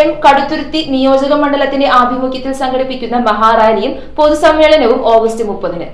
M Kaduthuruthy നിയോജക മണ്ഡലത്തിന്റെ ആഭിമുഖ്യത്തിൽ സംഘടിപ്പിക്കുന്ന മഹാറാലിയും പൊതുസമ്മേളനവും ഓഗസ്റ്റ് മുപ്പതിന്.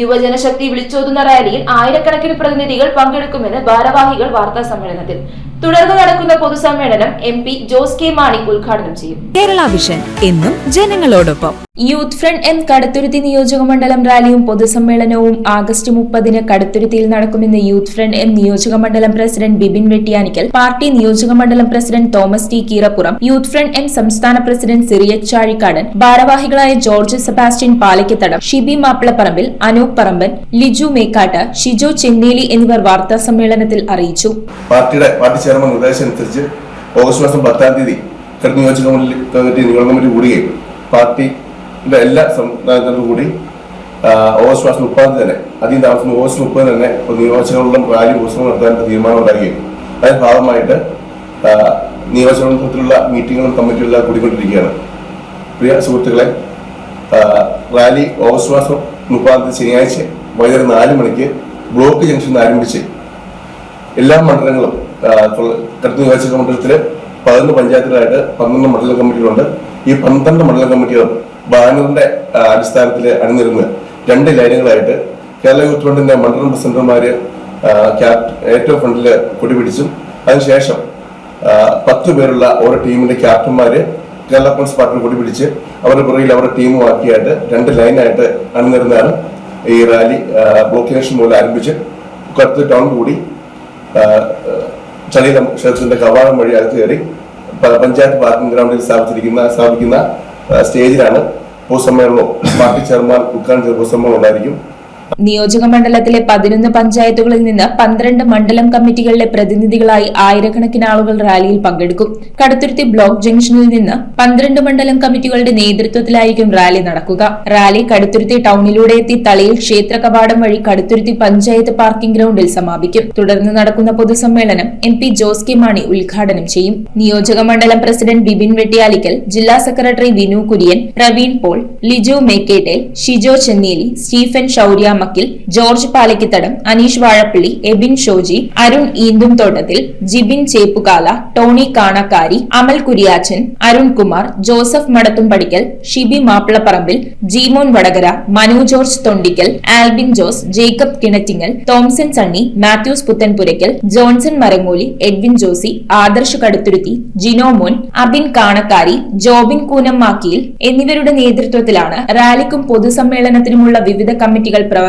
യുവജനശക്തി വിളിച്ചോതുന്ന റാലിയിൽ ആയിരക്കണക്കിന് പ്രതിനിധികൾ പങ്കെടുക്കുമെന്ന് ഭാരവാഹികൾ വാർത്താ സമ്മേളനത്തിൽ. തുടർന്ന് നടക്കുന്ന പൊതുസമ്മേളനം M P Jose K Mani ഉദ്ഘാടനം ചെയ്യും. കേരള വിഷൻ എന്നും ജനങ്ങളോടൊപ്പം. യൂത്ത് ഫ്രണ്ട് എം കടുത്തുരുത്തി നിയോജക മണ്ഡലം റാലിയും പൊതുസമ്മേളനവും ആഗസ്റ്റ് മുപ്പതിന് കടുത്തുരുത്തിയിൽ നടക്കുമെന്ന് യൂത്ത് ഫ്രണ്ട് എം നിയോജക മണ്ഡലം പ്രസിഡന്റ് ബിബിൻ വെട്ടിയാനിക്കൽ പാർട്ടി നിയോജക മണ്ഡലം president Thomas T Keerappuram youth front M സംസ്ഥാന പ്രസിഡന്റ് സിറിയക് ചാഴിക്കാടൻ ഭാരവാഹികളായ ജോർജ് സെബാസ്റ്റ്യൻ പാലയ്ക്കത്തടം ഷിബി മാപ്പിളപ്പറമ്പിൽ അനൂപ് പറമ്പൻ ലിജു മേക്കാട്ട് ഷിജു ചെന്നേലി എന്നിവർ വാർത്താ സമ്മേളനത്തിൽ അറിയിച്ചു. പാർട്ടിയുടെ പാർട്ടി ഓഗസ്റ്റ് മാസം പത്താം തീയതി നിയോജക കമ്മിറ്റി നിയോജക കമ്മിറ്റി കൂടുകയും പാർട്ടിയുടെ എല്ലാ സംസ്ഥാനത്തോടും കൂടി ഓഗസ്റ്റ് മാസം മുപ്പതാം തന്നെ അധികം താമസം ഓഗസ്റ്റ് മുപ്പതിന് തന്നെ നിയോജകങ്ങളിലും റാലി പുസ്തകം നടത്താൻ തീരുമാനം ഉണ്ടാകുകയും അതിന്റെ ഭാഗമായിട്ട് മണ്ഡലത്തിലുള്ള മീറ്റിങ്ങുകളും കമ്മിറ്റികളിലും കൂടിക്കൊണ്ടിരിക്കുകയാണ്. പ്രിയ സുഹൃത്തുക്കളെ റാലി ഓഗസ്റ്റ് മാസം മുപ്പതാം തീയതി ശനിയാഴ്ച വൈകുന്നേരം നാല് മണിക്ക് ബ്ലോക്ക് നിന്ന് ആരംഭിച്ച് എല്ലാ മണ്ഡലങ്ങളും തെരഞ്ഞെടുപ്പ് നിയോജക മണ്ഡലത്തിൽ പതിനൊന്ന് പഞ്ചായത്തുകളായിട്ട് പന്ത്രണ്ട് മണ്ഡല കമ്മിറ്റികളുണ്ട്. ഈ പന്ത്രണ്ട് മണ്ഡലം കമ്മിറ്റികളും ബാനറിന്റെ അടിസ്ഥാനത്തിൽ അണിനിരുന്ന് രണ്ട് ലൈനുകളായിട്ട് കേരള യൂത്ത് ഫണ്ടിന്റെ മണ്ഡലം പ്രസിഡന്റുമാര് ഏറ്റവും ഫ്രണ്ടിൽ കൊടിപിടിച്ചും അതിനുശേഷം പത്ത് പേരുള്ള ഓരോ ടീമിന്റെ ക്യാപ്റ്റന്മാര് കേരള കോൺഗ്രസ് പാർട്ടിയിൽ കൊടിപിടിച്ച് അവരുടെ പുറകിൽ അവരുടെ ടീമുമാക്കിയായിട്ട് രണ്ട് ലൈനായിട്ട് അണിനിരുന്നാണ് ഈ റാലി ബ്ലോക്കിനേഷൻ മൂലം ആരംഭിച്ച് കടുത്ത് ടൗൺ കൂടി ചളിയിലെ ക്ഷേത്രത്തിന്റെ കവാടം വഴി അകത്ത് കയറി പഞ്ചായത്ത് പാർക്കിംഗ് ഗ്രൗണ്ടിൽ സ്ഥാപിച്ചിരിക്കുന്ന സ്ഥാപിക്കുന്ന സ്റ്റേജിലാണ് പൊതുസമ്മേളനവും പാർട്ടി ചെയർമാൻ ഉദ്ഘാടനം ചെയ്ത പൊതുസമ്മേളനം ഉണ്ടായിരിക്കും. നിയോജക മണ്ഡലത്തിലെ പതിനൊന്ന് പഞ്ചായത്തുകളിൽ നിന്ന് പന്ത്രണ്ട് മണ്ഡലം കമ്മിറ്റികളിലെ പ്രതിനിധികളായി ആയിരക്കണക്കിന് ആളുകൾ റാലിയിൽ പങ്കെടുക്കും. കടുത്തുരുത്തി ബ്ലോക്ക് ജംഗ്ഷനിൽ നിന്ന് പന്ത്രണ്ട് മണ്ഡലം കമ്മിറ്റികളുടെ നേതൃത്വത്തിലായിരിക്കും റാലി നടക്കുക. റാലി കടുത്തുരുത്തി ടൗണിലൂടെ എത്തി തളിയിൽ ക്ഷേത്ര കവാടം വഴി കടുത്തുരുത്തി പഞ്ചായത്ത് പാർക്കിംഗ് ഗ്രൗണ്ടിൽ സമാപിക്കും. തുടർന്ന് നടക്കുന്ന പൊതുസമ്മേളനം M P Jose K Mani ഉദ്ഘാടനം ചെയ്യും. നിയോജക മണ്ഡലം പ്രസിഡന്റ് ബിബിൻ വെട്ടിയാലിക്കൽ ജില്ലാ സെക്രട്ടറി വിനു കുര്യൻ പ്രവീൺ പോൾ ലിജു മേക്കേട്ടേൽ ഷിജോ ചെന്നീലി സ്റ്റീഫൻ ഷൌര്യ മക്കിൽ ജോർജ് പാലക്കിത്തടം അനീഷ് വാഴപ്പള്ളി എബിൻ ഷോജി അരുൺ ഈന്തും തോട്ടത്തിൽ ജിബിൻ ചേപ്പുകാല ടോണി കാണക്കാരി അമൽ കുരിയാച്ചൻ അരുൺകുമാർ ജോസഫ് മടത്തുംപടിക്കൽ ഷിബി മാപ്പിളപ്പറമ്പിൽ ജീമോൻ വടകര മനു ജോർജ് തൊണ്ടിക്കൽ ആൽബിൻ ജോസ് ജേക്കബ് കിണറ്റിങ്ങൽ തോംസൺ സണ്ണി മാത്യൂസ് പുത്തൻപുരയ്ക്കൽ ജോൺസൺ മരങ്ങോലി എഡ്വിൻ ജോസി ആദർശ് കടുത്തുരുത്തി ജിനോമോൻ അബിൻ കാണക്കാരി ജോബിൻ കൂനമ്മാക്കിയിൽ എന്നിവരുടെ നേതൃത്വത്തിലാണ് റാലിക്കും പൊതുസമ്മേളനത്തിനുമുള്ള വിവിധ കമ്മിറ്റികൾ